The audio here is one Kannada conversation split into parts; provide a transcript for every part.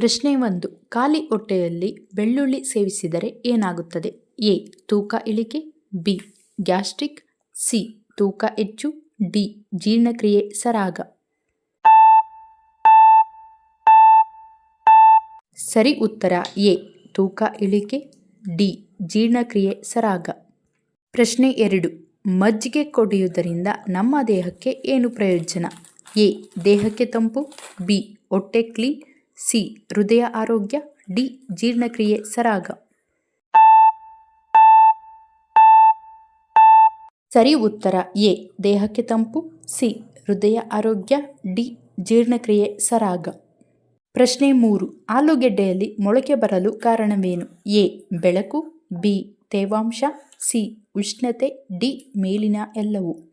ಪ್ರಶ್ನೆ ಒಂದು. ಖಾಲಿ ಹೊಟ್ಟೆಯಲ್ಲಿ ಬೆಳ್ಳುಳ್ಳಿ ಸೇವಿಸಿದರೆ ಏನಾಗುತ್ತದೆ? ಎ. ತೂಕ ಇಳಿಕೆ. ಬಿ. ಗ್ಯಾಸ್ಟ್ರಿಕ್. ಸಿ. ತೂಕ ಹೆಚ್ಚು. ಡಿ. ಜೀರ್ಣಕ್ರಿಯೆ ಸರಾಗ. ಸರಿ ಉತ್ತರ. ಎ. ತೂಕ ಇಳಿಕೆ. ಡಿ. ಜೀರ್ಣಕ್ರಿಯೆ ಸರಾಗ. ಪ್ರಶ್ನೆ ಎರಡು. ಮಜ್ಜಿಗೆ ಕೊಡಿಯುವುದರಿಂದ ನಮ್ಮ ದೇಹಕ್ಕೆ ಏನು ಪ್ರಯೋಜನ? ಎ. ದೇಹಕ್ಕೆ ತಂಪು. ಬಿ. ಹೊಟ್ಟೆ ಕ್ಲೀನ್. ಸಿ. ಹೃದಯ ಆರೋಗ್ಯ, ಡಿ. ಜೀರ್ಣಕ್ರಿಯೆ, ಸರಾಗ. ಸರಿ ಉತ್ತರ ಎ. ದೇಹಕ್ಕೆ ತಂಪು, ಸಿ. ಹೃದಯ ಆರೋಗ್ಯ, ಡಿ. ಜೀರ್ಣಕ್ರಿಯೆ, ಸರಾಗ. ಪ್ರಶ್ನೆ ಮೂರು. ಆಲೂಗೆಡ್ಡೆಯಲ್ಲಿ ಮೊಳಕೆ ಬರಲು ಕಾರಣವೇನು? ಎ. ಬೆಳಕು, ಬಿ. ತೇವಾಂಶ, ಸಿ. ಉಷ್ಣತೆ, ಡಿ. ಮೇಲಿನ ಎಲ್ಲವೂ.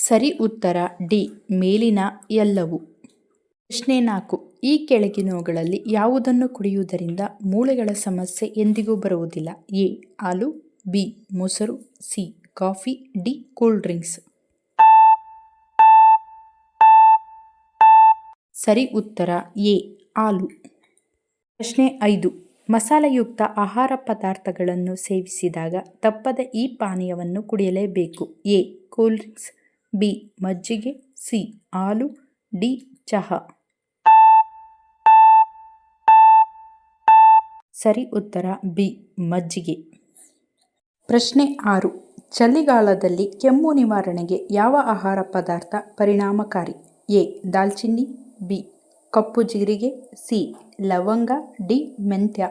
ಸರಿ ಉತ್ತರ ಡಿ, ಮೇಲಿನ ಎಲ್ಲವೂ. ಪ್ರಶ್ನೆ ನಾಲ್ಕು, ಈ ಕೆಳಗಿನವುಗಳಲ್ಲಿ ಯಾವುದನ್ನು ಕುಡಿಯುವುದರಿಂದ ಮೂಳೆಗಳ ಸಮಸ್ಯೆ ಎಂದಿಗೂ ಬರುವುದಿಲ್ಲ? ಎ, ಹಾಲು, ಬಿ, ಮೊಸರು, C, coffee, D, cool drinks. ಸರಿ ಉತ್ತರ ಎ, ಹಾಲು. ಪ್ರಶ್ನೆ ಐದು, ಮಸಾಲೆಯುಕ್ತ ಆಹಾರ ಪದಾರ್ಥಗಳನ್ನು ಸೇವಿಸಿದಾಗ ತಪ್ಪದ ಈ ಪಾನೀಯವನ್ನು ಕುಡಿಯಲೇಬೇಕು? A, cool drinks. ಬಿ. ಮಜ್ಜಿಗೆ, ಸಿ. ಹಾಲು, ಡಿ. ಚಹಾ. ಸರಿ ಉತ್ತರ ಬಿ. ಮಜ್ಜಿಗೆ. ಪ್ರಶ್ನೆ ಆರು. ಚಳಿಗಾಲದಲ್ಲಿ ಕೆಮ್ಮು ನಿವಾರಣೆಗೆ ಯಾವ ಆಹಾರ ಪದಾರ್ಥ ಪರಿಣಾಮಕಾರಿ? ಎ. ದಾಲ್ಚಿನ್ನಿ, ಬಿ. ಕಪ್ಪು ಜೀರಿಗೆ, ಸಿ. ಲವಂಗ, ಡಿ. ಮೆಂತ್ಯ.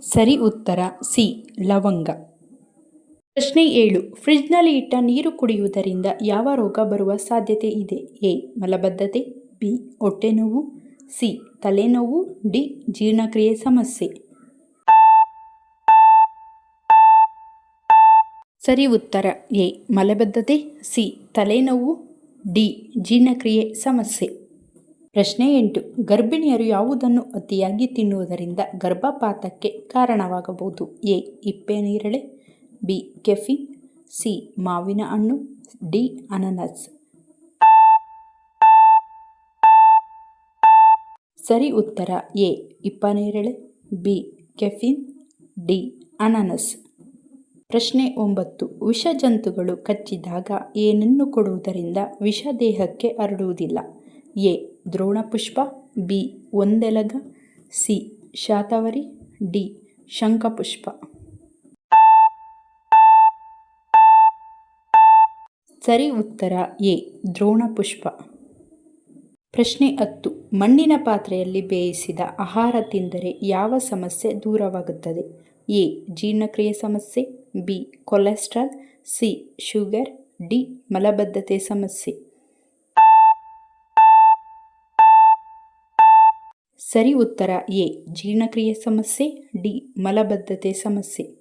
ಸರಿ ಉತ್ತರ ಸಿ. ಲವಂಗ. ಪ್ರಶ್ನೆ ಏಳು. ಫ್ರಿಡ್ಜ್ನಲ್ಲಿ ಇಟ್ಟ ನೀರು ಕುಡಿಯುವುದರಿಂದ ಯಾವ ರೋಗ ಬರುವ ಸಾಧ್ಯತೆ ಇದೆ? ಎ. ಮಲಬದ್ಧತೆ, ಬಿ. ಹೊಟ್ಟೆನೋವು ಸಿ. ತಲೆನೋವು, ಡಿ. ಜೀರ್ಣಕ್ರಿಯೆ ಸಮಸ್ಯೆ. ಸರಿ ಉತ್ತರ. ಎ. ಮಲಬದ್ಧತೆ, ಸಿ. ತಲೆನೋವು, ಡಿ. ಜೀರ್ಣಕ್ರಿಯೆ ಸಮಸ್ಯೆ. ಪ್ರಶ್ನೆ ಎಂಟು. ಗರ್ಭಿಣಿಯರು ಯಾವುದನ್ನು ಅತಿಯಾಗಿ ತಿನ್ನುವುದರಿಂದ ಗರ್ಭಪಾತಕ್ಕೆ ಕಾರಣವಾಗಬಹುದು? ಎ. ಇಪ್ಪೆ ನೇರಳೆ ಬಿ ಕೆಫಿನ್ ಸಿ, ಮಾವಿನ ಹಣ್ಣು, ಡಿ, ಅನನಸ್. ಸರಿ ಉತ್ತರ ಎ ಇಪ್ಪನೇರಳೆ ಬಿ, ಕೆಫಿನ್, ಡಿ, ಅನಾನಸ್. ಪ್ರಶ್ನೆ ಒಂಬತ್ತು ವಿಷ ಜಂತುಗಳು ಕಚ್ಚಿದಾಗ ಏನನ್ನು ಕೊಡುವುದರಿಂದ ವಿಷ ದೇಹಕ್ಕೆ ಹರಡುವುದಿಲ್ಲ? ಎ ದ್ರೋಣಪುಷ್ಪ ಬಿ, ಒಂದೆಲಗ, ಸಿ, ಶಾತವರಿ, ಡಿ, ಶಂಖಪುಷ್ಪ. ಸರಿ ಉತ್ತರ ಎ ದ್ರೋಣಪುಷ್ಪ ಪ್ರಶ್ನೆ ಹತ್ತು, ಮಣ್ಣಿನ ಪಾತ್ರೆಯಲ್ಲಿ ಬೇಯಿಸಿದ ಆಹಾರ ತಿಂದರೆ ಯಾವ ಸಮಸ್ಯೆ ದೂರವಾಗುತ್ತದೆ? ಎ, ಜೀರ್ಣಕ್ರಿಯೆ ಸಮಸ್ಯೆ, B, cholesterol, C, sugar, D, ಮಲಬದ್ಧತೆ ಸಮಸ್ಯೆ. ಸರಿ ಉತ್ತರ ಎ, ಜೀರ್ಣಕ್ರಿಯೆ ಸಮಸ್ಯೆ, ಡಿ, ಮಲಬದ್ಧತೆ ಸಮಸ್ಯೆ.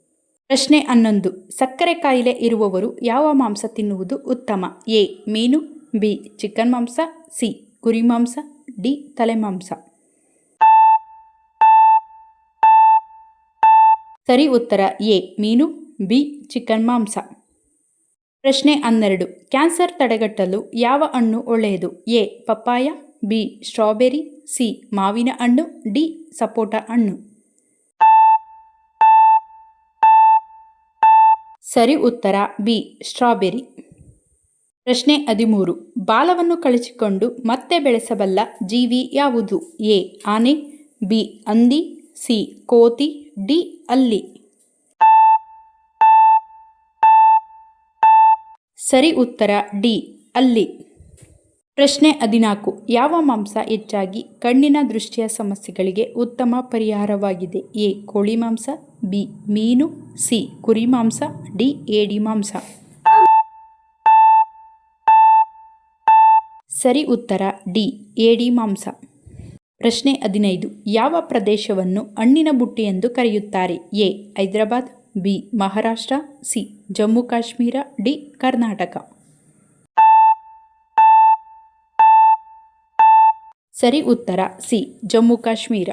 ಪ್ರಶ್ನೆ ಹನ್ನೊಂದು. ಸಕ್ಕರೆ ಕಾಯಿಲೆ ಇರುವವರು ಯಾವ ಮಾಂಸ ತಿನ್ನುವುದು ಉತ್ತಮ? ಎ. ಮೀನು, ಬಿ. ಚಿಕನ್ ಮಾಂಸ, ಸಿ. ಕುರಿ ಮಾಂಸ, ಡಿ. ತಲೆಮಾಂಸ ಸರಿ ಉತ್ತರ. ಎ. ಮೀನು, ಬಿ. ಚಿಕನ್ ಮಾಂಸ. ಪ್ರಶ್ನೆ ಹನ್ನೆರಡು. ಕ್ಯಾನ್ಸರ್ ತಡೆಗಟ್ಟಲು ಯಾವ ಹಣ್ಣು ಒಳ್ಳೆಯದು? A. Papaya, B. Strawberry, C. ಮಾವಿನ ಹಣ್ಣು, ಡಿ. ಸಪೋಟ ಹಣ್ಣು. ಸರಿ ಉತ್ತರ ಬಿ, ಸ್ಟ್ರಾಬೆರಿ. ಪ್ರಶ್ನೆ ಹದಿಮೂರು. ಬಾಲವನ್ನು ಕಳಚಿಕೊಂಡು ಮತ್ತೆ ಬೆಳೆಸಬಲ್ಲ ಜೀವಿ ಯಾವುದು? ಎ, ಆನೆ, ಬಿ, ಹಂದಿ, ಸಿ, ಕೋತಿ, ಡಿ, ಅಲ್ಲಿ. ಸರಿ ಉತ್ತರ ಡಿ, ಅಲ್ಲಿ. ಪ್ರಶ್ನೆ ಹದಿನಾಲ್ಕು. ಯಾವ ಮಾಂಸ ಹೆಚ್ಚಾಗಿ ಕಣ್ಣಿನ ದೃಷ್ಟಿಯ ಸಮಸ್ಯೆಗಳಿಗೆ ಉತ್ತಮ ಪರಿಹಾರವಾಗಿದೆ? ಎ, ಕೋಳಿ ಮಾಂಸ ಬಿ, ಮೀನು, ಸಿ ಕುರಿ ಮಾಂಸ ಡಿ, ಏಡಿ ಮಾಂಸ. ಸರಿ ಉತ್ತರ, ಡಿ, ಏಡಿ ಮಾಂಸ. ಪ್ರಶ್ನೆ ಹದಿನೈದು. ಯಾವ ಪ್ರದೇಶವನ್ನು ಹಣ್ಣಿನ ಬುಟ್ಟಿ ಎಂದು ಕರೆಯುತ್ತಾರೆ? A, Hyderabad, B, Maharashtra, C, Jammu Kashmir, D, Karnataka. ಸರಿ ಉತ್ತರ, ಸಿ, ಜಮ್ಮು ಕಾಶ್ಮೀರ.